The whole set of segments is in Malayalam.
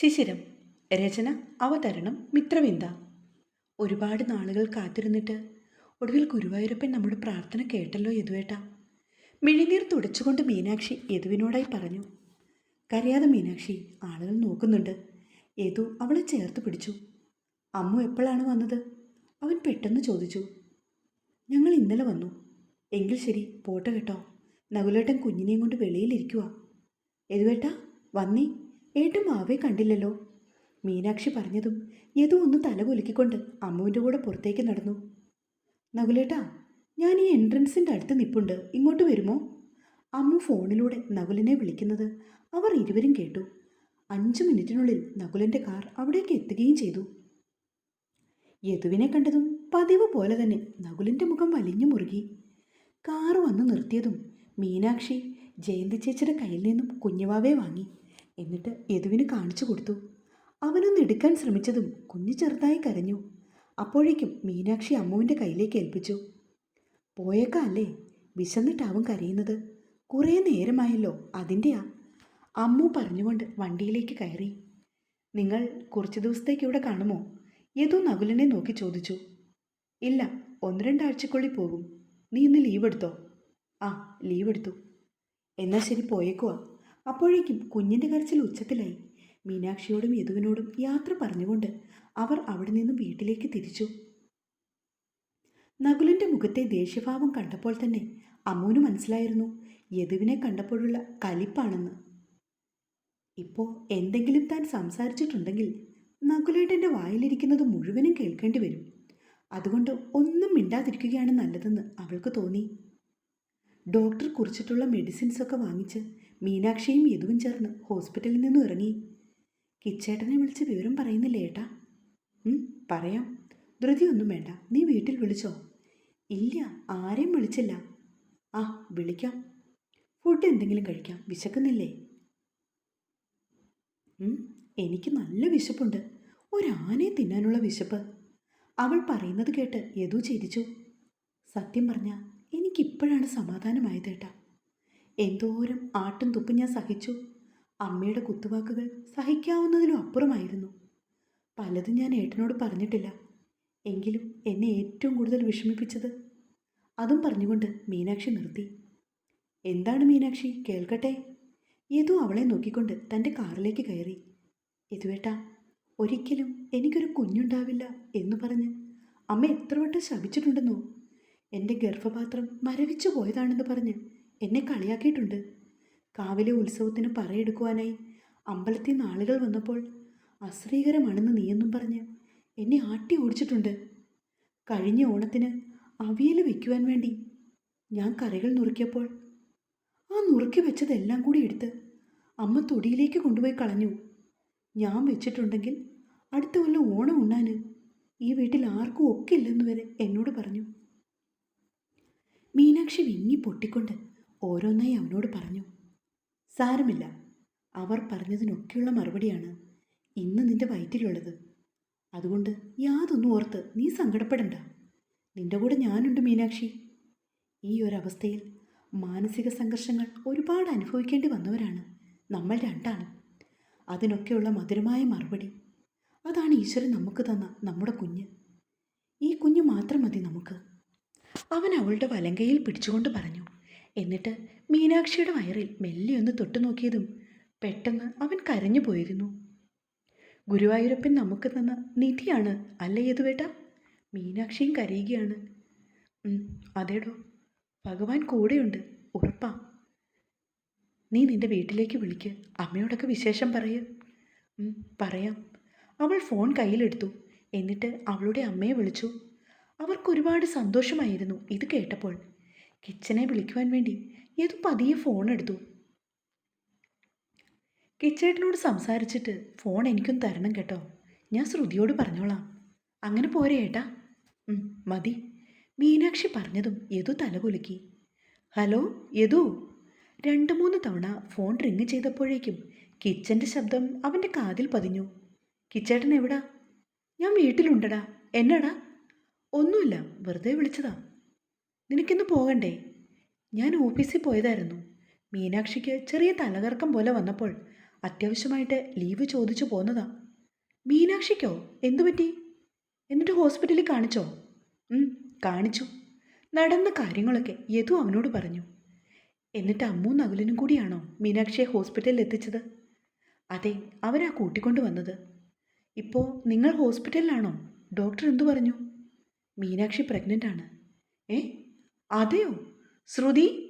ശിശിരം രചന അവതരണം മിത്രവിന്ദ. ഒരുപാട് നാളുകൾ കാത്തിരുന്നിട്ട് ഒടുവിൽ ഗുരുവായൂരപ്പൻ നമ്മുടെ പ്രാർത്ഥന കേട്ടല്ലോ യദുവേട്ട. മിഴിനീർ തുടച്ചുകൊണ്ട് മീനാക്ഷി യദുവിനോടായി പറഞ്ഞു കരയാതെ മീനാക്ഷി ആളുകൾ നോക്കുന്നുണ്ട്. യദു അവളെ ചേർത്ത് പിടിച്ചു. അമ്മു എപ്പോഴാണ് വന്നത്? അവൻ പെട്ടെന്ന് ചോദിച്ചു ഞങ്ങൾ ഇന്നലെ വന്നു. എങ്കിൽ ശരി പോട്ടെ കേട്ടോ. നകുലേട്ടൻ കുഞ്ഞിനെയും കൊണ്ട് വെളിയിലിരിക്കുക യദുവേട്ടാ വന്നേ. ഏട്ടും മാവേ കണ്ടില്ലല്ലോ. മീനാക്ഷി പറഞ്ഞതും യദു ഒന്ന് തല കുലുക്കിക്കൊണ്ട് അമ്മുവിന്റെ കൂടെ പുറത്തേക്ക് നടന്നു. നകുലേട്ടാ ഞാൻ ഈ എൻട്രൻസിന്റെ അടുത്ത് നിപ്പുണ്ട്. ഇങ്ങോട്ട് വരുമോ? അമ്മു ഫോണിലൂടെ നകുലിനെ വിളിക്കുന്നത് അവർ ഇരുവരും കേട്ടു. അഞ്ച് മിനിറ്റിനുള്ളിൽ നകുലന്റെ കാർ അവിടേക്ക് എത്തുകയും ചെയ്തു. യദുവിനെ കണ്ടതും പതിവ് പോലെ തന്നെ നകുലിന്റെ മുഖം വലിഞ്ഞു മുറുകി. കാറ് വന്ന് നിർത്തിയതും മീനാക്ഷി ജയന്തി ചേച്ചിയുടെ കയ്യിൽ നിന്നും കുഞ്ഞുവാവേ വാങ്ങി. എന്നിട്ട് യദുവിന് കാണിച്ചു കൊടുത്തു. അവനൊന്ന് എടുക്കാൻ ശ്രമിച്ചതും കുഞ്ഞു ചെറുതായി കരഞ്ഞു. അപ്പോഴേക്കും മീനാക്ഷി അമ്മുവിന്റെ കയ്യിലേക്ക് ഏൽപ്പിച്ചു. പോയേക്കാ അല്ലേ? വിശന്നിട്ടാവും കരയുന്നത്. കുറേ നേരമായല്ലോ അതിന്റെയാ അമ്മു പറഞ്ഞുകൊണ്ട് വണ്ടിയിലേക്ക് കയറി. നിങ്ങൾ കുറച്ച് ദിവസത്തേക്ക് ഇവിടെ കാണുമോ? യദു നകുലിനെ നോക്കി ചോദിച്ചു. ഇല്ല ഒന്ന് രണ്ടാഴ്ചക്കുള്ളിൽ പോകും നീ ഇന്ന് ലീവ് എടുത്തോ? ആ ലീവ് എടുത്തു. എന്നാൽ ശരി പോയേക്കുവാ. അപ്പോഴേക്കും കുഞ്ഞിന്റെ കരച്ചിൽ ഉച്ചത്തിലായി. മീനാക്ഷിയോടും യദുവിനോടും യാത്ര പറഞ്ഞുകൊണ്ട് അവർ അവിടെ നിന്നും വീട്ടിലേക്ക് തിരിച്ചു. നകുലിന്റെ മുഖത്തെ ദേഷ്യഭാവം കണ്ടപ്പോൾ തന്നെ അമ്മുവിന് മനസ്സിലായിരുന്നു യദുവിനെ കണ്ടപ്പോഴുള്ള കലിപ്പാണെന്ന്. ഇപ്പോൾ എന്തെങ്കിലും താൻ സംസാരിച്ചിട്ടുണ്ടെങ്കിൽ നകുലേട്ടന്റെ വായിലിരിക്കുന്നത് മുഴുവനും കേൾക്കേണ്ടി വരും. അതുകൊണ്ട് ഒന്നും മിണ്ടാതിരിക്കുകയാണ് നല്ലതെന്ന് അവൾക്ക് തോന്നി. ഡോക്ടർ കുറിച്ചിട്ടുള്ള മെഡിസിൻസൊക്കെ വാങ്ങിച്ച് മീനാക്ഷിയും യദുവും ചേർന്ന് ഹോസ്പിറ്റലിൽ നിന്നും ഇറങ്ങി. കിച്ചേട്ടനെ വിളിച്ച് വിവരം പറയുന്നില്ലേ ഏട്ടാ? പറയാം. ധൃതിയൊന്നും വേണ്ട. നീ വീട്ടിൽ വിളിച്ചോ. ഇല്ല ആരെയും വിളിച്ചില്ല. ആ വിളിക്കാം. ഫുഡ് എന്തെങ്കിലും കഴിക്കാം. വിശക്കുന്നില്ലേ? എനിക്ക് നല്ല വിശപ്പുണ്ട്. ഒരാനയെ തിന്നാനുള്ള വിശപ്പ്. അവൾ പറയുന്നത് കേട്ട് യദു ചിരിച്ചു. സത്യം പറഞ്ഞ എനിക്കിപ്പോഴാണ് സമാധാനമായത് ഏട്ടാ. എന്തോരം ആട്ടും തുപ്പും ഞാൻ സഹിച്ചു. അമ്മയുടെ കുത്തുവാക്കുകൾ സഹിക്കാവുന്നതിലും അപ്പുറമായിരുന്നു. പലതും ഞാൻ ഏട്ടനോട് പറഞ്ഞിട്ടില്ല. എങ്കിലും എന്നെ ഏറ്റവും കൂടുതൽ വിഷമിപ്പിച്ചത് അതും പറഞ്ഞുകൊണ്ട് മീനാക്ഷി നിർത്തി. എന്താണ് മീനാക്ഷി? കേൾക്കട്ടെ. യദു അവളെ നോക്കിക്കൊണ്ട് തന്റെ കാറിലേക്ക് കയറി. യദുവേട്ടാ ഒരിക്കലും എനിക്കൊരു കുഞ്ഞുണ്ടാവില്ല എന്ന് പറഞ്ഞ് അമ്മ എത്ര വട്ടം ശപിച്ചിട്ടുണ്ടെന്നോ? എന്റെ ഗർഭപാത്രം മരവിച്ചു പോയതാണെന്ന് പറഞ്ഞ് എന്നെ കളിയാക്കിയിട്ടുണ്ട്. കാവിലെ ഉത്സവത്തിന് പറയെടുക്കുവാനായി അമ്പലത്തിൽ നിന്ന് ആളുകൾ വന്നപ്പോൾ അശ്രീകരമാണെന്ന് നീയെന്നും പറഞ്ഞ് എന്നെ ആട്ടി ഓടിച്ചിട്ടുണ്ട്. കഴിഞ്ഞ ഓണത്തിന് അവിയൽ വയ്ക്കുവാൻ വേണ്ടി ഞാൻ കറികൾ നുറുക്കിയപ്പോൾ ആ നുറുക്കി വെച്ചതെല്ലാം കൂടി എടുത്ത് അമ്മ തൊടിയിലേക്ക് കൊണ്ടുപോയി കളഞ്ഞു. ഞാൻ വെച്ചിട്ടുണ്ടെങ്കിൽ അടുത്ത കൊല്ലം ഓണം ഉണ്ണാൻ ഈ വീട്ടിൽ ആർക്കും ഒക്കില്ലെന്ന് വരെ എന്നോട് പറഞ്ഞു. മീനാക്ഷി വിങ്ങി പൊട്ടിക്കൊണ്ട് ഓരോന്നായി അവനോട് പറഞ്ഞു സാരമില്ല. അവർ പറഞ്ഞതിനൊക്കെയുള്ള മറുപടിയാണ് ഇന്ന് നിന്റെ വയറ്റിലുള്ളത്. അതുകൊണ്ട് യാതൊന്നും ഓർത്ത് നീ സങ്കടപ്പെടണ്ട. നിന്റെ കൂടെ ഞാനുണ്ട് മീനാക്ഷി. ഈ ഒരവസ്ഥയിൽ മാനസിക സംഘർഷങ്ങൾ ഒരുപാട് അനുഭവിക്കേണ്ടി വന്നവരാണ് നമ്മൾ രണ്ടാളും അതിനൊക്കെയുള്ള മധുരമായ മറുപടി. അതാണ് ഈശ്വരൻ നമുക്ക് തന്ന നമ്മുടെ കുഞ്ഞ്. ഈ കുഞ്ഞ് മാത്രം മതി നമുക്ക്. അവൻ അവളുടെ വലങ്കയിൽ പിടിച്ചുകൊണ്ട് പറഞ്ഞു എന്നിട്ട് മീനാക്ഷിയുടെ വയറിൽ മെല്ലെ ഒന്ന് തൊട്ടു നോക്കിയതും പെട്ടെന്ന് അവൻ കരഞ്ഞു പോയിരുന്നു. ഗുരുവായൂരപ്പൻ നമുക്ക് തന്ന നിധിയാണ് അല്ലേ യദുവേട്ട? മീനാക്ഷിയും കരയുകയാണ്. അതേടോ. ഭഗവാൻ കൂടെയുണ്ട് ഉറപ്പാ. നീ നിന്റെ വീട്ടിലേക്ക് വിളിക്ക് അമ്മയോടൊക്കെ വിശേഷം പറയൂ. പറയാം. അവൾ ഫോൺ കയ്യിലെടുത്തു എന്നിട്ട് അവളുടെ അമ്മയെ വിളിച്ചു. അവർക്ക് ഒരുപാട് സന്തോഷമായിരുന്നു ഇത് കേട്ടപ്പോൾ. കിച്ചനെ വിളിക്കുവാൻ വേണ്ടി ഏതു പതിയെ ഫോൺ എടുത്തു. കിച്ചേട്ടനോട് സംസാരിച്ചിട്ട് ഫോൺ എനിക്കും തരണം കേട്ടോ. ഞാൻ ശ്രുതിയോട് പറഞ്ഞോളാം. അങ്ങനെ പോരെ ഏട്ടാ. മതി. മീനാക്ഷി പറഞ്ഞതും യദു തലകുലുക്കി. ഹലോ യദു. രണ്ട് മൂന്ന് തവണ ഫോൺ റിങ് ചെയ്തപ്പോഴേക്കും കിച്ചന്റെ ശബ്ദം അവന്റെ കാതിൽ പതിഞ്ഞു. കിച്ചേട്ടൻ എവിടാ? ഞാൻ വീട്ടിലുണ്ടടാ. എന്നടാ? ഒന്നുമില്ല വെറുതെ വിളിച്ചതാ. നിനക്കിന്ന് പോകണ്ടേ? ഞാൻ ഓഫീസിൽ പോയതായിരുന്നു. മീനാക്ഷിക്ക് ചെറിയ തലകറക്കം പോലെ വന്നപ്പോൾ അത്യാവശ്യമായിട്ട് ലീവ് ചോദിച്ചു പോന്നതാ. മീനാക്ഷിക്കോ? എന്തു പറ്റി? എന്നിട്ട് ഹോസ്പിറ്റലിൽ കാണിച്ചോ? കാണിച്ചു. നടന്ന കാര്യങ്ങളൊക്കെ യതു അവനോട് പറഞ്ഞു. എന്നിട്ട് അമ്മൂ നകുലിനും കൂടിയാണോ മീനാക്ഷിയെ ഹോസ്പിറ്റലിൽ എത്തിച്ചത്? അതെ അവനാ കൂട്ടിക്കൊണ്ടു വന്നത്. ഇപ്പോൾ നിങ്ങൾ ഹോസ്പിറ്റലിലാണോ? ഡോക്ടർ എന്തു പറഞ്ഞു? മീനാക്ഷി പ്രഗ്നന്റ് ആണ്. ഏ അതെയോ? ശ്രുതി?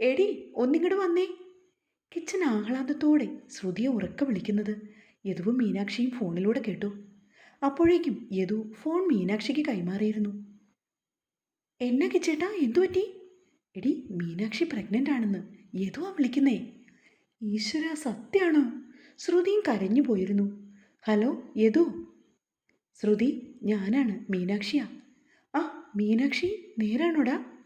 എടി ഒന്നിങ്ങോട്ട് വന്നേ. കിച്ചൻ ആഹ്ലാദത്തോടെ ശ്രുതിയെ ഉറക്ക വിളിക്കുന്നത് യദുവും മീനാക്ഷിയും ഫോണിലൂടെ കേട്ടു. അപ്പോഴേക്കും യദു ഫോൺ മീനാക്ഷിക്ക് കൈമാറിയിരുന്നു. എന്നാ കിച്ചേട്ടാ എന്തു പറ്റി? എടി മീനാക്ഷി പ്രഗ്നന്റ് ആണെന്ന് യദുവാ വിളിക്കുന്നേ. ഈശ്വര സത്യാണോ? ശ്രുതിയും കരഞ്ഞു പോയിരുന്നു. ഹലോ യദു. ശ്രുതി ഞാനാണ് മീനാക്ഷിയാ. ആ മീനാക്ഷി നേരാണോടാ?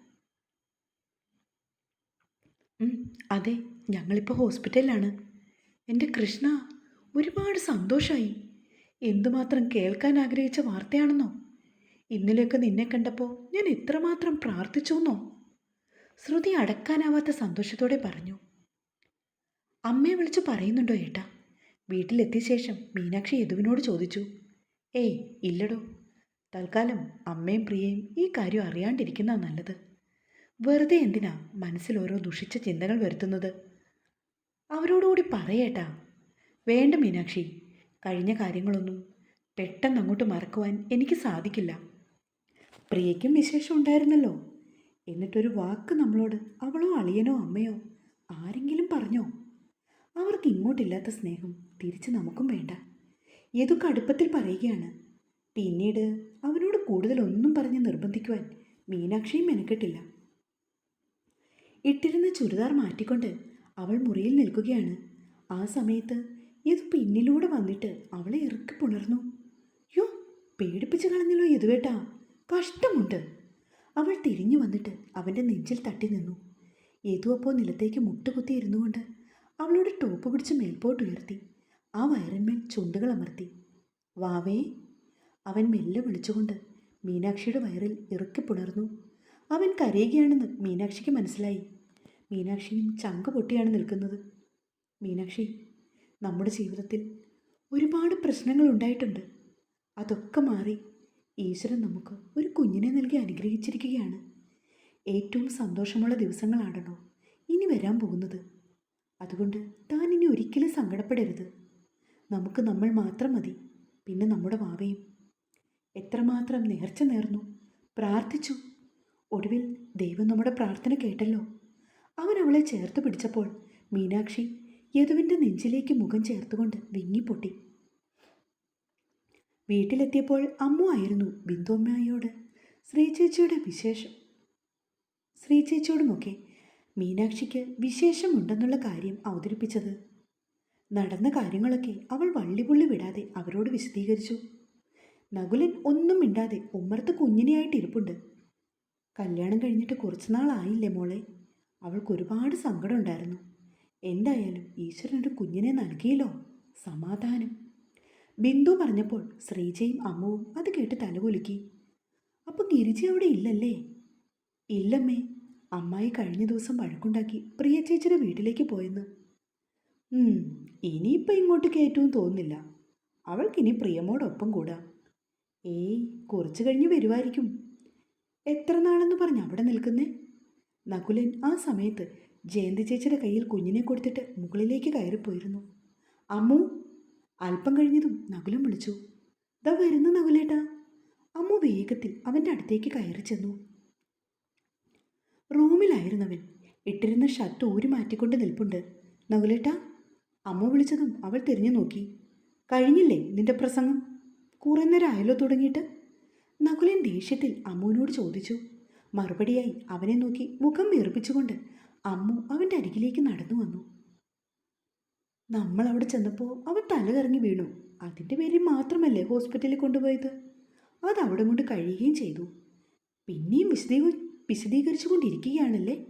അതെ ഞങ്ങളിപ്പോൾ ഹോസ്പിറ്റലിലാണ്. എന്റെ കൃഷ്ണ ഒരുപാട് സന്തോഷമായി എന്തുമാത്രം കേൾക്കാൻ ആഗ്രഹിച്ച വാർത്തയാണെന്നോ? ഇന്നലെയൊക്കെ നിന്നെ കണ്ടപ്പോൾ ഞാൻ എത്രമാത്രം പ്രാർത്ഥിച്ചുവെന്നോ ശ്രുതി അടക്കാനാവാത്ത സന്തോഷത്തോടെ പറഞ്ഞു. അമ്മയെ വിളിച്ച് പറയുന്നുണ്ടോ ഏട്ടാ? വീട്ടിലെത്തിയ ശേഷം മീനാക്ഷി യദുവിനോട് ചോദിച്ചു. ഏയ് ഇല്ലടോ. തൽക്കാലം അമ്മയും പ്രിയയും ഈ കാര്യം അറിയാണ്ടിരിക്കുന്ന നല്ലത്. വെറുതെ എന്തിനാ മനസ്സിൽ ഓരോ ദുഷിച്ച ചിന്തകൾ വരുത്തുന്നത്? അവരോടുകൂടി പറയേട്ടാ. വേണ്ട മീനാക്ഷി കഴിഞ്ഞ കാര്യങ്ങളൊന്നും പെട്ടെന്ന് അങ്ങോട്ട് മറക്കുവാൻ എനിക്ക് സാധിക്കില്ല. പ്രിയയ്ക്കും വിശേഷം ഉണ്ടായിരുന്നല്ലോ. എന്നിട്ടൊരു വാക്ക് നമ്മളോട് അവളോ അളിയനോ അമ്മയോ ആരെങ്കിലും പറഞ്ഞോ? അവർക്ക് ഇങ്ങോട്ടില്ലാത്ത സ്നേഹം തിരിച്ച് നമുക്കും വേണ്ട. ഏതൊക്കെ അടുപ്പത്തിൽ പറയുകയാണ്. പിന്നീട് അവനോട് കൂടുതലൊന്നും പറഞ്ഞ് നിർബന്ധിക്കുവാൻ മീനാക്ഷിയും മെനക്കെട്ടില്ല. ഇട്ടിരുന്ന ചുരിദാർ മാറ്റിക്കൊണ്ട് അവൾ മുറിയിൽ നിൽക്കുകയാണ്. ആ സമയത്ത് ഇത് പിന്നിലൂടെ വന്നിട്ട് അവളെ ഇറുക്കി പുണർന്നു. യോ പേടിപ്പിച്ച് കളഞ്ഞല്ലോ യദുവേട്ടാ കഷ്ടമുണ്ട്. അവൾ തിരിഞ്ഞു വന്നിട്ട് അവന്റെ നെഞ്ചിൽ തട്ടി നിന്നു. യദു അപ്പോൾ നിലത്തേക്ക് മുട്ടുകുത്തി ഇരുന്നു കൊണ്ട് അവളോട് ടോപ്പ് പിടിച്ച് മേൽപോട്ട് ഉയർത്തി. ആ വയറിന്മേൽ ചുണ്ടുകൾ അമർത്തി. വാവേ അവൻ മെല്ലെ വിളിച്ചുകൊണ്ട് മീനാക്ഷിയുടെ വയറിൽ ഇറുക്കി പുണർന്നു. അവൻ കരയുകയാണെന്ന് മീനാക്ഷിക്ക് മനസ്സിലായി. മീനാക്ഷിയും ചങ്ക പൊട്ടിയാണ് നിൽക്കുന്നത്. മീനാക്ഷി നമ്മുടെ ജീവിതത്തിൽ ഒരുപാട് പ്രശ്നങ്ങൾ ഉണ്ടായിട്ടുണ്ട്. അതൊക്കെ മാറി ഈശ്വരൻ നമുക്ക് ഒരു കുഞ്ഞിനെ നൽകി അനുഗ്രഹിച്ചിരിക്കുകയാണ്. ഏറ്റവും സന്തോഷമുള്ള ദിവസങ്ങളാണല്ലോ ഇനി വരാൻ പോകുന്നത്. അതുകൊണ്ട് താൻ ഇനി ഒരിക്കലും സങ്കടപ്പെടരുത്. നമുക്ക് നമ്മൾ മാത്രം മതി പിന്നെ നമ്മുടെ വാവയും. എത്രമാത്രം നേർച്ച നേർന്നു. പ്രാർത്ഥിച്ചു. ഒടുവിൽ ദൈവം നമ്മുടെ പ്രാർത്ഥന കേട്ടല്ലോ. അവൻ അവളെ ചേർത്ത് പിടിച്ചപ്പോൾ മീനാക്ഷി യദുവിന്റെ നെഞ്ചിലേക്ക് മുഖം ചേർത്തുകൊണ്ട് വിങ്ങിപ്പൊട്ടി. വീട്ടിലെത്തിയപ്പോൾ അമ്മു ആയിരുന്നു ബിന്ദുമ്മയോട് ശ്രീചേച്ചിയുടെ വിശേഷം. ശ്രീചേച്ചിയോടുമൊക്കെ മീനാക്ഷിക്ക് വിശേഷമുണ്ടെന്നുള്ള കാര്യം അവതരിപ്പിച്ചത്. നടന്ന കാര്യങ്ങളൊക്കെ അവൾ വള്ളിപുള്ളി വിടാതെ അവരോട് വിശദീകരിച്ചു. നകുലൻ ഒന്നും മിണ്ടാതെ ഉമ്മർത്ത് കുഞ്ഞിനെയായിട്ട് ഇരിപ്പുണ്ട് കല്യാണം കഴിഞ്ഞിട്ട് കുറച്ച് നാളായില്ലേ മോളെ? അവൾക്ക് ഒരുപാട് സങ്കടമുണ്ടായിരുന്നു. എന്തായാലും ഈശ്വരൻ ഒരു കുഞ്ഞിനെ നൽകിയല്ലോ. സമാധാനം. ബിന്ദു പറഞ്ഞപ്പോൾ ശ്രീജയും അമ്മുവും അത് കേട്ട് തലകുലുക്കി. അപ്പം ഗിരിജ അവിടെ ഇല്ലല്ലേ? ഇല്ലമ്മേ. അമ്മായി കഴിഞ്ഞ ദിവസം വഴക്കുണ്ടാക്കി പ്രിയ ചേച്ചിയുടെ വീട്ടിലേക്ക് പോയെന്ന്. ഇനിയിപ്പോൾ ഇങ്ങോട്ട് കയറ്റുമെന്ന് തോന്നുന്നില്ല. അവൾക്കിനി പ്രിയമോടൊപ്പം കൂടാം. ഏയ്. കുറച്ച് കഴിഞ്ഞ് വരുമായിരിക്കും എത്ര നാളെന്ന് പറഞ്ഞ് അവിടെ നിൽക്കുന്നേ? നകുലൻ ആ സമയത്ത് ജയന്തി ചേച്ചിയുടെ കയ്യിൽ കുഞ്ഞിനെ കൊടുത്തിട്ട് മുകളിലേക്ക് കയറിപ്പോയിരുന്നു. അമ്മു അല്പം കഴിഞ്ഞതും നകുലം വിളിച്ചു. ദാ വരുന്നു നകുലേട്ടാ. അമ്മു വേഗത്തിൽ അവന്റെ അടുത്തേക്ക് കയറി ചെന്നു. റൂമിലായിരുന്നവൻ ഇട്ടിരുന്ന ഷർട്ട് ഊരി മാറ്റിക്കൊണ്ട് നിൽപ്പുണ്ട്. നകുലേട്ടാ അമ്മ വിളിച്ചതും അവൾ തിരിഞ്ഞു നോക്കി കഴിഞ്ഞില്ലേ നിന്റെ പ്രസംഗം? കുറേ നേരം ആയല്ലോ തുടങ്ങിയിട്ട്? നകുലൻ ദേഷ്യത്തിൽ അമ്മുവിനോട് ചോദിച്ചു. മറുപടിയായി അവനെ നോക്കി മുഖം വീർപ്പിച്ചുകൊണ്ട് അമ്മു അവന്റെ അരികിലേക്ക് നടന്നു വന്നു. നമ്മൾ അവിടെ ചെന്നപ്പോൾ അവൻ തലകറങ്ങി വീണു. അതിന്റെ പേരിൽ മാത്രമല്ലേ ഹോസ്പിറ്റലിൽ കൊണ്ടുപോയത്? അത് അവിടെ കൊണ്ട് കഴിയുകയും ചെയ്തു. പിന്നെയും വിശദീക വിശദീകരിച്ചു കൊണ്ടിരിക്കുകയാണല്ലേ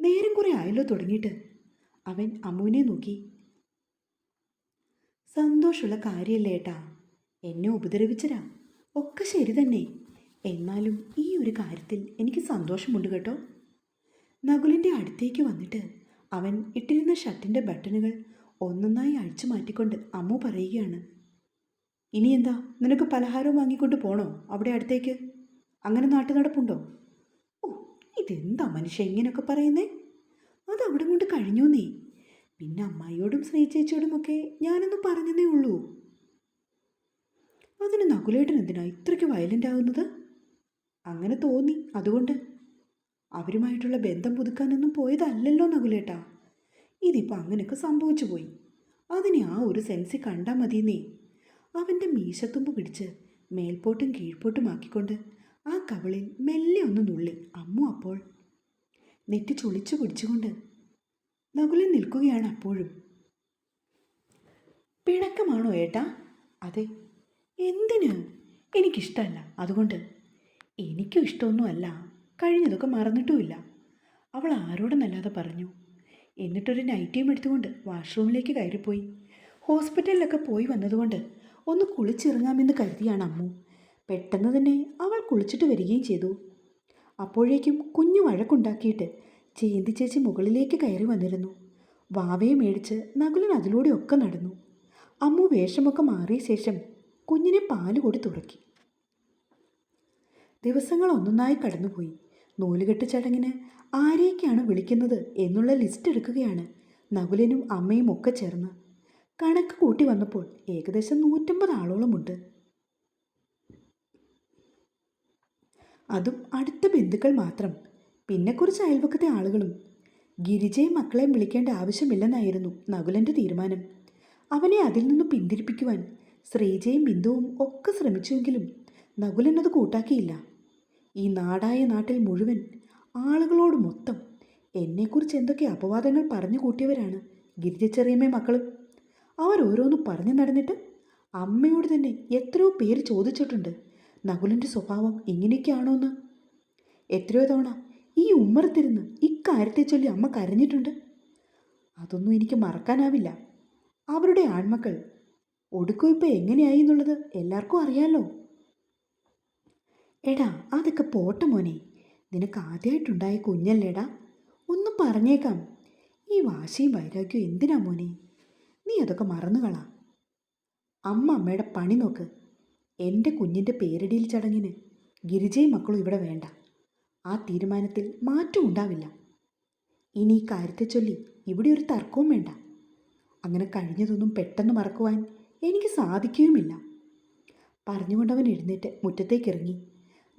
നേരം കുറേ ആയല്ലോ തുടങ്ങിയിട്ട്. അവൻ അമ്മുവിനെ നോക്കി. സന്തോഷമുള്ള കാര്യമല്ലേ ഏട്ടാ. എന്നെ ഉപദ്രവിച്ചരാ ഒക്കെ ശരി തന്നെ. എന്നാലും ഈ ഒരു കാര്യത്തിൽ എനിക്ക് സന്തോഷമുണ്ട് കേട്ടോ. നകുലിന്റെ അടുത്തേക്ക് വന്നിട്ട് അവൻ ഇട്ടിരുന്ന ഷർട്ടിന്റെ ബട്ടണുകൾ ഒന്നൊന്നായി അഴിച്ചു മാറ്റിക്കൊണ്ട് അമ്മു പറയുകയാണ്. ഇനി എന്താ? നിനക്ക് പലഹാരവും വാങ്ങിക്കൊണ്ട് പോണോ അവിടെ അടുത്തേക്ക്? അങ്ങനെ നാട്ടു നടപ്പുണ്ടോ ഓ ഇതെന്താ മനുഷ്യ ഇങ്ങനെയൊക്കെ പറയുന്നേ? അത് അവിടെ കൊണ്ട് കഴിഞ്ഞു നീ പിന്നെ അമ്മായിയോടും ശ്രീചേച്ചിയോടുമൊക്കെ ഞാനൊന്നും പറഞ്ഞതേ ഉള്ളൂ. അതിന് നകുലേട്ടൻ എന്തിനാ ഇത്രയ്ക്ക് വയലന്റ് ആകുന്നത് അങ്ങനെ തോന്നി. അതുകൊണ്ട് അവരുമായിട്ടുള്ള ബന്ധം പുതുക്കാനൊന്നും പോയതല്ലല്ലോ നകുലേട്ടാ. ഇതിപ്പോൾ അങ്ങനെയൊക്കെ സംഭവിച്ചു പോയി. അതിനെ ആ ഒരു സെൻസി കണ്ടാൽ മതിയെന്നേ. അവന്റെ മീശത്തുമ്പ് പിടിച്ച് മേൽപോട്ടും കീഴ്പോട്ടും ആക്കിക്കൊണ്ട് ആ കവളിൽ മെല്ലെ ഒന്ന് നുള്ളി. അമ്മു അപ്പോൾ നെറ്റി ചൊളിച്ചു പിടിച്ചുകൊണ്ട് നകുലൻ നിൽക്കുകയാണ് അപ്പോഴും. പിണക്കമാണോ ഏട്ടാ? അതെ എന്തിന്? എനിക്കിഷ്ടമല്ല അതുകൊണ്ട് എനിക്കും ഇഷ്ടമൊന്നുമല്ല. കഴിഞ്ഞതൊക്കെ മറന്നിട്ടുമില്ല. അവൾ ആരോടെന്നല്ലാതെ പറഞ്ഞു. എന്നിട്ടൊരു നൈറ്റിയും എടുത്തുകൊണ്ട് വാഷ്റൂമിലേക്ക് കയറിപ്പോയി. ഹോസ്പിറ്റലിലൊക്കെ പോയി വന്നതുകൊണ്ട് ഒന്ന് കുളിച്ചിറങ്ങാമെന്ന് കരുതിയാണ് അമ്മു. പെട്ടെന്ന് തന്നെ അവൾ കുളിച്ചിട്ട് വരികയും ചെയ്തു. അപ്പോഴേക്കും കുഞ്ഞു വഴക്കുണ്ടാക്കിയിട്ട് ചേന്തി ചേച്ചി മുകളിലേക്ക് കയറി വന്നിരുന്നു. വാവയെ മേടിച്ച് നകുലൻ അതിലൂടെ ഒക്കെ നടന്നു. അമ്മു വേഷമൊക്കെ മാറിയ ശേഷം കുഞ്ഞിനെ പാൽ കൂടി തുറക്കി ദിവസങ്ങൾ ഒന്നൊന്നായി കടന്നുപോയി. നൂലുകെട്ട് ചടങ്ങിന് ആരെയൊക്കെയാണ് വിളിക്കുന്നത് എന്നുള്ള ലിസ്റ്റ് എടുക്കുകയാണ് നകുലനും അമ്മയും ഒക്കെ ചേർന്ന്. കണക്ക് കൂട്ടി വന്നപ്പോൾ ഏകദേശം നൂറ്റമ്പത് ആളോളമുണ്ട് അതും അടുത്ത ബന്ധുക്കൾ മാത്രം. പിന്നെ കുറച്ച് അയൽവക്കത്തെ ആളുകളും. ഗിരിജയും മക്കളെയും വിളിക്കേണ്ട ആവശ്യമില്ലെന്നായിരുന്നു നകുലന്റെ തീരുമാനം. അവനെ അതിൽ നിന്ന് പിന്തിരിപ്പിക്കുവാൻ ശ്രീജയും ബിന്ദുവും ഒക്കെ ശ്രമിച്ചുവെങ്കിലും അത് കൂട്ടാക്കിയില്ല. ഈ നാടായ നാട്ടിൽ മുഴുവൻ ആളുകളോട് മൊത്തം എന്നെക്കുറിച്ച് എന്തൊക്കെ അപവാദങ്ങൾ പറഞ്ഞു കൂട്ടിയവരാണ് ഗിരിജ മക്കളും. അവർ അവരോരോന്ന് പറഞ്ഞു നടന്നിട്ട് അമ്മയോട് തന്നെ എത്രയോ പേര് ചോദിച്ചിട്ടുണ്ട് നകുലന്റെ സ്വഭാവം ഇങ്ങനെയൊക്കെയാണോ എന്ന് എത്രയോ തവണ ഈ ഉമ്മറത്തിരുന്ന് ഇക്കാര്യത്തെ ചൊല്ലി അമ്മ കരഞ്ഞിട്ടുണ്ട്. അതൊന്നും എനിക്ക് മറക്കാനാവില്ല. അവരുടെ ആൺമക്കൾ ഒടുക്കം ഇപ്പം എങ്ങനെയായി എന്നുള്ളത് എല്ലാവർക്കും അറിയാലോ. എടാ അതൊക്കെ പോട്ടെ മോനെ. നിനക്ക് ആദ്യമായിട്ടുണ്ടായ കുഞ്ഞല്ലേടാ. ഒന്ന് പറഞ്ഞേക്കാം. ഈ വാശിയും വൈരാഗ്യവും എന്തിനാ മോനെ? നീ അതൊക്കെ മറന്നുകളാ അമ്മ അമ്മയുടെ പണി നോക്ക്. എന്റെ കുഞ്ഞിന്റെ പേരിടിയിൽ ചടങ്ങിന് ഗിരിജയും മക്കളും ഇവിടെ വേണ്ട. ആ തീരുമാനത്തിൽ മാറ്റം ഉണ്ടാവില്ല. ഇനി ഈ കാര്യത്തെ ചൊല്ലി ഇവിടെ ഒരു തർക്കവും വേണ്ട. അങ്ങനെ കഴിഞ്ഞതൊന്നും പെട്ടെന്ന് മറക്കുവാൻ എനിക്ക് സാധിക്കുകയുമില്ല. പറഞ്ഞുകൊണ്ടവൻ എഴുന്നേറ്റ് മുറ്റത്തേക്ക് ഇറങ്ങി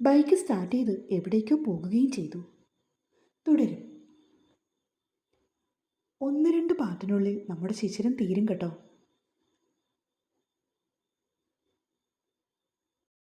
ബൈക്ക് സ്റ്റാർട്ട് ചെയ്ത് എവിടേക്കോ പോകുകയും ചെയ്തു. തുടരും. ഒന്ന് രണ്ട് പാട്ടിനുള്ളിൽ നമ്മുടെ ശിശിരം തീരും കേട്ടോ.